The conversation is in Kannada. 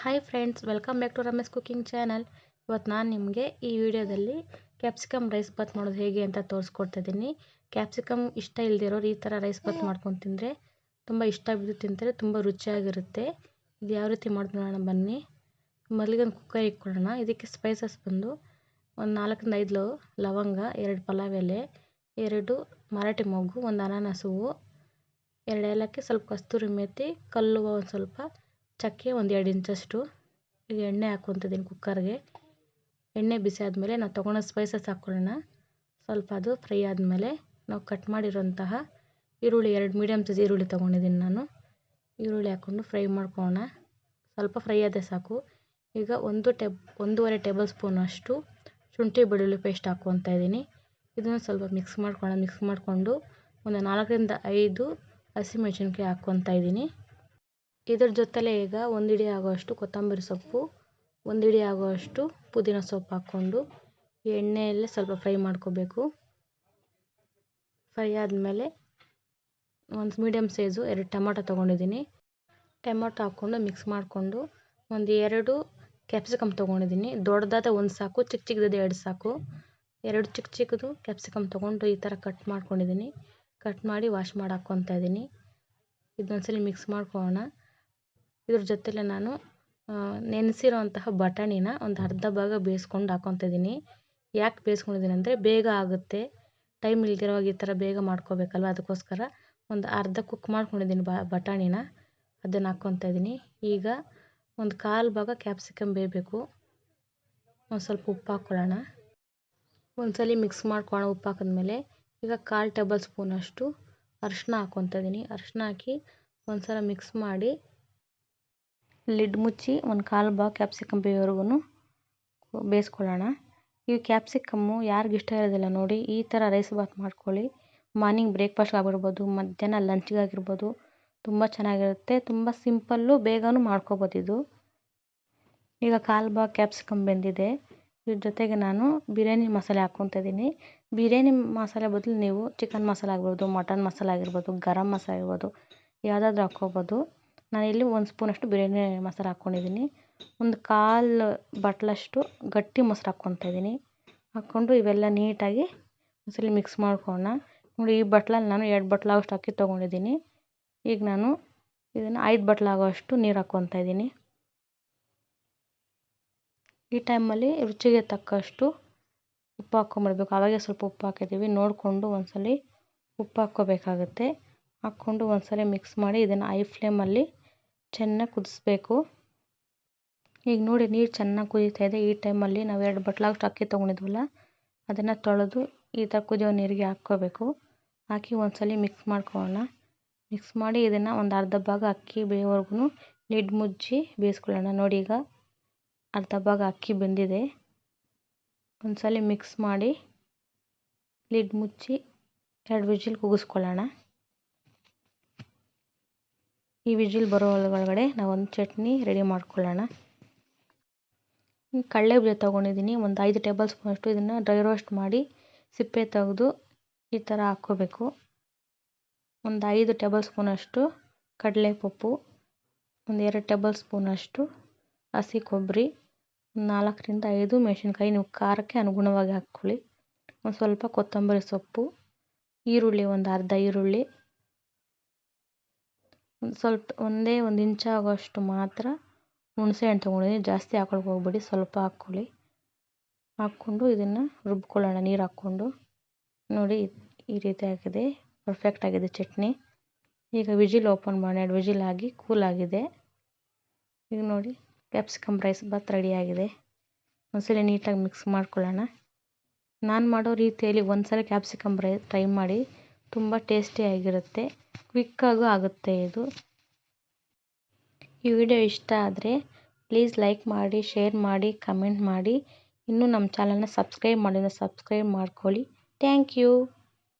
Hi friends welcome back to Ramesh cooking channel ಇವತ್ತು ನಾನು ನಿಮಗೆ ಈ ವಿಡಿಯೋದಲ್ಲಿ ಕ್ಯಾಪ್ಸಿಕಮ್ ರೈಸ್ ಬಾತ್ ಮಾಡೋದು ಹೇಗೆ ಅಂತ ತೋರಿಸ್ಕೊಡ್ತಾ ಇದ್ದೀನಿ ಕ್ಯಾಪ್ಸಿಕಮ್ ಇಷ್ಟ ಇಲ್ಲದಿರೋರು ಈ ಥರ ರೈಸ್ ಬಾತ್ ಮಾಡ್ಕೊಂಡು ತಿಂದರೆ ತುಂಬ ಇಷ್ಟ ಬಿದ್ದು ತಿಂತಾರೆ, ತುಂಬ ರುಚಿಯಾಗಿರುತ್ತೆ. ಇದು ಯಾವ ರೀತಿ ಮಾಡೋದು ನೋಡೋಣ, ಬನ್ನಿ. ಮೊದಲಿಗೆ ಒಂದು ಕುಕ್ಕರ್ ಇಟ್ಕೊಳ್ಳೋಣ. ಇದಕ್ಕೆ ಸ್ಪೈಸಸ್ ಬಂದು ಒಂದು ನಾಲ್ಕರಿಂದ ಐದು ಲವಂಗ, ಎರಡು ಪಲಾವ್ ಎಲೆ, ಎರಡು ಮರಾಠಿ ಮೊಗ್ಗು ಒಂದು ಅನಾನಸ್ ಎರಡು ಏಲಕ್ಕಿ, ಸ್ವಲ್ಪ ಕಸ್ತೂರಿ ಮೆತ್ತಿ ಕಲ್ಲು ಒಂದು ಸ್ವಲ್ಪ ಚಕ್ಕೆ ಒಂದು ಎರಡು ಇಂಚಷ್ಟು. ಈಗ ಎಣ್ಣೆ ಹಾಕ್ಕೊತಿದ್ದೀನಿ ಕುಕ್ಕರ್ಗೆ. ಎಣ್ಣೆ ಬಿಸಿ ಆದಮೇಲೆ ನಾವು ತೊಗೊಳೋ ಸ್ಪೈಸಸ್ ಹಾಕ್ಕೊಳ್ಳೋಣ ಸ್ವಲ್ಪ ಅದು ಫ್ರೈ ಆದಮೇಲೆ ನಾವು ಕಟ್ ಮಾಡಿರೋಂತಹ ಈರುಳ್ಳಿ, ಎರಡು ಮೀಡಿಯಮ್ ಸೈಜ್ ಈರುಳ್ಳಿ ತೊಗೊಂಡಿದ್ದೀನಿ ನಾನು. ಈರುಳ್ಳಿ ಹಾಕ್ಕೊಂಡು ಫ್ರೈ ಮಾಡ್ಕೊಳ್ಳೋಣ. ಸ್ವಲ್ಪ ಫ್ರೈ ಆದರೆ ಸಾಕು. ಈಗ ಒಂದು ಟೇಬ್ ಒಂದೂವರೆ ಟೇಬಲ್ ಸ್ಪೂನಷ್ಟು ಶುಂಠಿ ಬೆಳ್ಳುಳ್ಳಿ ಪೇಸ್ಟ್ ಹಾಕ್ಕೊತಾ ಇದ್ದೀನಿ. ಇದನ್ನು ಸ್ವಲ್ಪ ಮಿಕ್ಸ್ ಮಾಡ್ಕೊಳ್ಳೋಣ. ಮಿಕ್ಸ್ ಮಾಡಿಕೊಂಡು ಒಂದು ನಾಲ್ಕರಿಂದ ಐದು ಹಸಿಮೆಣ್ಸಿನ್ಕಾಯಿ ಹಾಕ್ಕೊತಾ ಇದ್ದೀನಿ. ಇದ್ರ ಜೊತೆಲೇ ಈಗ ಒಂದು ಹಿಡಿ ಆಗುವಷ್ಟು ಕೊತ್ತಂಬರಿ ಸೊಪ್ಪು ಒಂದು ಹಿಡಿ ಆಗುವಷ್ಟು ಪುದೀನ ಸೊಪ್ಪು ಹಾಕ್ಕೊಂಡು ಎಣ್ಣೆಯಲ್ಲೇ ಸ್ವಲ್ಪ ಫ್ರೈ ಮಾಡ್ಕೋಬೇಕು. ಫ್ರೈ ಆದಮೇಲೆ ಒಂದು ಮೀಡಿಯಮ್ ಸೈಜು ಎರಡು ಟೊಮೊಟೊ ತೊಗೊಂಡಿದ್ದೀನಿ. ಟೊಮೊಟೊ ಹಾಕ್ಕೊಂಡು ಮಿಕ್ಸ್ ಮಾಡಿಕೊಂಡು ಒಂದು ಎರಡು ಕ್ಯಾಪ್ಸಿಕಮ್ ತೊಗೊಂಡಿದ್ದೀನಿ. ದೊಡ್ಡದಾದ ಒಂದು ಸಾಕು, ಚಿಕ್ಕ ಚಿಕ್ಕದಾದ ಎರಡು ಸಾಕು. ಎರಡು ಚಿಕ್ಕ ಚಿಕ್ಕದು ಕ್ಯಾಪ್ಸಿಕಮ್ ತೊಗೊಂಡು ಈ ಥರ ಕಟ್ ಮಾಡ್ಕೊಂಡಿದ್ದೀನಿ. ಕಟ್ ಮಾಡಿ ವಾಶ್ ಮಾಡಿ ಹಾಕ್ಕೊತಾ ಇದ್ದೀನಿ. ಇದೊಂದ್ಸಲಿ ಮಿಕ್ಸ್ ಮಾಡ್ಕೊಳ್ಳೋಣ. ಇದ್ರ ಜೊತೆಲೆ ನಾನು ನೆನೆಸಿರೋಂತಹ ಬಟಾಣಿನ ಒಂದು ಅರ್ಧ ಭಾಗ ಬೇಯಿಸ್ಕೊಂಡು ಹಾಕ್ಕೊಳ್ತಾ ಇದ್ದೀನಿ ಯಾಕೆ ಬೇಯಿಸ್ಕೊಂಡಿದ್ದೀನಿ ಅಂದರೆ ಬೇಗ ಆಗುತ್ತೆ. ಟೈಮ್ ಇಲ್ದಿರೋವಾಗ ಈ ಥರ ಬೇಗ ಮಾಡ್ಕೋಬೇಕಲ್ವ ಅದಕ್ಕೋಸ್ಕರ ಒಂದು ಅರ್ಧ ಕುಕ್ ಮಾಡ್ಕೊಂಡಿದ್ದೀನಿ ಬಟಾಣಿನ. ಅದನ್ನು ಹಾಕ್ಕೊತಾ ಇದ್ದೀನಿ ಈಗ ಒಂದು ಕಾಲು ಭಾಗ ಕ್ಯಾಪ್ಸಿಕಮ್ ಬೇಯಬೇಕು. ಒಂದು ಸ್ವಲ್ಪ ಉಪ್ಪು ಹಾಕ್ಕೊಳ್ಳೋಣ ಒಂದ್ಸಲಿ ಮಿಕ್ಸ್ ಮಾಡ್ಕೊಳ್ಳೋಣ ಉಪ್ಪು ಹಾಕಿದ್ಮೇಲೆ ಈಗ ಕಾಲು ಟೇಬಲ್ ಸ್ಪೂನಷ್ಟು ಅರಿಶಿನ ಹಾಕ್ಕೊತಾ ಇದ್ದೀನಿ ಅರಿಶಿನ ಹಾಕಿ ಒಂದು ಸಲ ಮಿಕ್ಸ್ ಮಾಡಿ ಲಿಡ್ ಮುಚ್ಚಿ ಒಂದು ಕಾಲು ಭಾಗ ಕ್ಯಾಪ್ಸಿಕಮ್ ಬೇಯೋವರೆಗೂ ಬೇಯಿಸ್ಕೊಳ್ಳೋಣ ಈ ಕ್ಯಾಪ್ಸಿಕಮ್ಮು ಯಾರಿಗೆ ಇಷ್ಟ ಇರೋದಿಲ್ಲ ನೋಡಿ, ಈ ಥರ ರೈಸ್ ಬಾತ್ ಮಾಡ್ಕೊಳ್ಳಿ. ಮಾರ್ನಿಂಗ್ ಬ್ರೇಕ್ಫಾಸ್ಟ್ ಆಗಿರ್ಬೋದು ಮಧ್ಯಾಹ್ನ ಲಂಚ್ಗಾಗಿರ್ಬೋದು, ತುಂಬ ಚೆನ್ನಾಗಿರುತ್ತೆ. ತುಂಬ ಸಿಂಪಲ್ಲು ಬೇಗನೂ ಮಾಡ್ಕೋಬೋದು ಇದು. ಈಗ ಕಾಲು ಭಾಗ ಕ್ಯಾಪ್ಸಿಕಮ್ ಬೆಂದಿದೆ. ಇದ್ರ ಜೊತೆಗೆ ನಾನು ಬಿರಿಯಾನಿ ಮಸಾಲೆ ಹಾಕ್ಕೊತಿದ್ದೀನಿ ಬಿರಿಯಾನಿ ಮಸಾಲೆ ಬದಲು ನೀವು ಚಿಕನ್ ಮಸಾಲೆ ಆಗಿರ್ಬೋದು ಮಟನ್ ಮಸಾಲೆ ಆಗಿರ್ಬೋದು, ಗರಂ ಮಸಾಲೆ ಆಗಿರ್ಬೋದು, ಯಾವುದಾದ್ರೂ ಹಾಕ್ಕೋಬೋದು. ನಾನಿಲ್ಲಿ ಒಂದು ಸ್ಪೂನಷ್ಟು ಬಿರಿಯಾನಿ ಮೊಸರು ಹಾಕ್ಕೊಂಡಿದ್ದೀನಿ. ಒಂದು ಕಾಲು ಬಟ್ಲಷ್ಟು ಗಟ್ಟಿ ಮೊಸರು ಹಾಕ್ಕೊತಾಯಿದ್ದೀನಿ ಹಾಕ್ಕೊಂಡು ಇವೆಲ್ಲ ನೀಟಾಗಿ ಒಂದ್ಸಲಿ ಮಿಕ್ಸ್ ಮಾಡ್ಕೊಳ್ಳೋಣ. ನೋಡಿ, ಈ ಬಟ್ಲಲ್ಲಿ ನಾನು ಎರಡು ಬಟ್ಲಾಗೋಷ್ಟು ಅಕ್ಕಿ ತೊಗೊಂಡಿದ್ದೀನಿ. ಈಗ ನಾನು ಇದನ್ನು ಐದು ಬಟ್ಲಾಗೋಷ್ಟು ನೀರು ಹಾಕ್ಕೊತಾಯಿದ್ದೀನಿ ಈ ಟೈಮಲ್ಲಿ ರುಚಿಗೆ ತಕ್ಕಷ್ಟು ಉಪ್ಪು ಹಾಕ್ಕೊಂಬಿಡ್ಬೇಕು ಆವಾಗೇ ಸ್ವಲ್ಪ ಉಪ್ಪು ಹಾಕಿದ್ದೀವಿ. ನೋಡಿಕೊಂಡು ಒಂದ್ಸಲಿ ಉಪ್ಪು ಹಾಕ್ಕೋಬೇಕಾಗತ್ತೆ. ಹಾಕ್ಕೊಂಡು ಒಂದ್ಸಲಿ ಮಿಕ್ಸ್ ಮಾಡಿ ಇದನ್ನು ಐ ಫ್ಲೇಮಲ್ಲಿ ಚೆನ್ನಾಗಿ ಕುದಿಸ್ಬೇಕು. ಈಗ ನೋಡಿ ನೀರು ಚೆನ್ನಾಗಿ ಕುದಿತಾ ಇದೆ. ಈ ಟೈಮಲ್ಲಿ ನಾವು ಎರಡು ಬಟ್ಲಾಗಷ್ಟು ಅಕ್ಕಿ ತೊಗೊಂಡಿದ್ವಲ್ಲ, ಅದನ್ನು ತೊಳೆದು ಈ ಥರ ಕುದಿಯೋ ನೀರಿಗೆ ಹಾಕ್ಕೋಬೇಕು. ಹಾಕಿ ಒಂದ್ಸಲಿ ಮಿಕ್ಸ್ ಮಾಡ್ಕೊಳ್ಳೋಣ. ಮಿಕ್ಸ್ ಮಾಡಿ ಇದನ್ನು ಒಂದು ಅರ್ಧ ಭಾಗ ಅಕ್ಕಿ ಬೇಯೋವರೆಗೂ ಲಿಡ್ ಮುಚ್ಚಿ ಬೇಯಿಸ್ಕೊಳ್ಳೋಣ ನೋಡಿ ಈಗ ಅರ್ಧ ಭಾಗ ಅಕ್ಕಿ ಬೆಂದಿದೆ. ಒಂದ್ಸಲಿ ಮಿಕ್ಸ್ ಮಾಡಿ ಲಿಡ್ ಮುಚ್ಚಿ ಎರಡು ವಿಜಿಲ್ ಕೂಗಿಸ್ಕೊಳ್ಳೋಣ ಈ ವಿಜಿಲ್ ಬರೋ ಒಳಗಡೆ ನಾವೊಂದು ಚಟ್ನಿ ರೆಡಿ ಮಾಡ್ಕೊಳ್ಳೋಣ. ಕಡಲೆ ಬೀಜ ತೊಗೊಂಡಿದ್ದೀನಿ. ಒಂದು ಐದು ಟೇಬಲ್ ಸ್ಪೂನಷ್ಟು ಇದನ್ನು ಡ್ರೈ ರೋಸ್ಟ್ ಮಾಡಿ ಸಿಪ್ಪೆ ತೆಗೆದು ಈ ಥರ ಹಾಕ್ಕೋಬೇಕು. ಒಂದು ಐದು ಟೇಬಲ್ ಸ್ಪೂನಷ್ಟು ಕಡಲೆಪಪ್ಪು, ಒಂದು ಎರಡು ಟೇಬಲ್ ಸ್ಪೂನಷ್ಟು ಹಸಿ ಕೊಬ್ಬರಿ ನಾಲ್ಕರಿಂದ ಐದು ಮೆಣಸಿನ್ಕಾಯಿ. ನೀವು ಖಾರಕ್ಕೆ ಅನುಗುಣವಾಗಿ ಹಾಕ್ಕೊಳ್ಳಿ. ಒಂದು ಸ್ವಲ್ಪ ಕೊತ್ತಂಬರಿ ಸೊಪ್ಪು, ಈರುಳ್ಳಿ, ಒಂದು ಅರ್ಧ ಈರುಳ್ಳಿ ಒಂದು ಸ್ವಲ್ಪ, ಒಂದೇ ಒಂದು ಇಂಚು ಆಗೋಷ್ಟು ಮಾತ್ರ ಹುಣಸೆ ಹಣ್ಣು ತೊಗೊಂಡಿದ್ದೀನಿ ಜಾಸ್ತಿ ಹಾಕೊಳಕ್ಕೆ ಹೋಗ್ಬೇಡಿ, ಸ್ವಲ್ಪ ಹಾಕ್ಕೊಳ್ಳಿ. ಹಾಕ್ಕೊಂಡು ಇದನ್ನು ರುಬ್ಕೊಳ್ಳೋಣ, ನೀರು ಹಾಕ್ಕೊಂಡು. ನೋಡಿ ಈ ರೀತಿ ಆಗಿದೆ ಪರ್ಫೆಕ್ಟ್ ಆಗಿದೆ ಚಟ್ನಿ. ಈಗ ವಿಜಿಲ್ ಓಪನ್ ಮಾಡಿ ಎರಡು ವಿಜಿಲ್ ಆಗಿ ಕೂಲ್ ಆಗಿದೆ. ಈಗ ನೋಡಿ, ಕ್ಯಾಪ್ಸಿಕಮ್ ರೈಸ್ ಬಾತ್ ರೆಡಿಯಾಗಿದೆ ಒಂದ್ಸಲ ನೀಟಾಗಿ ಮಿಕ್ಸ್ ಮಾಡ್ಕೊಳ್ಳೋಣ. ನಾನು ಮಾಡೋ ರೀತಿಯಲ್ಲಿ ಒಂದ್ಸಲ ಕ್ಯಾಪ್ಸಿಕಮ್ ರೈ, ಟ್ರೈ ಮಾಡಿ. ತುಂಬ ಟೇಸ್ಟಿಯಾಗಿರುತ್ತೆ ಕ್ವಿಕ್ಕಾಗೂ ಆಗುತ್ತೆ ಇದು. ಈ ವಿಡಿಯೋ ಇಷ್ಟ ಆದರೆ ಪ್ಲೀಸ್ ಲೈಕ್ ಮಾಡಿ ಶೇರ್ ಮಾಡಿ ಕಮೆಂಟ್ ಮಾಡಿ. ಇನ್ನೂ ನಮ್ಮ ಚಾನಲ್ನ ಸಬ್ಸ್ಕ್ರೈಬ್ ಮಾಡಿದ್ರೆ ಸಬ್ಸ್ಕ್ರೈಬ್ ಮಾಡ್ಕೊಳ್ಳಿ. Thank you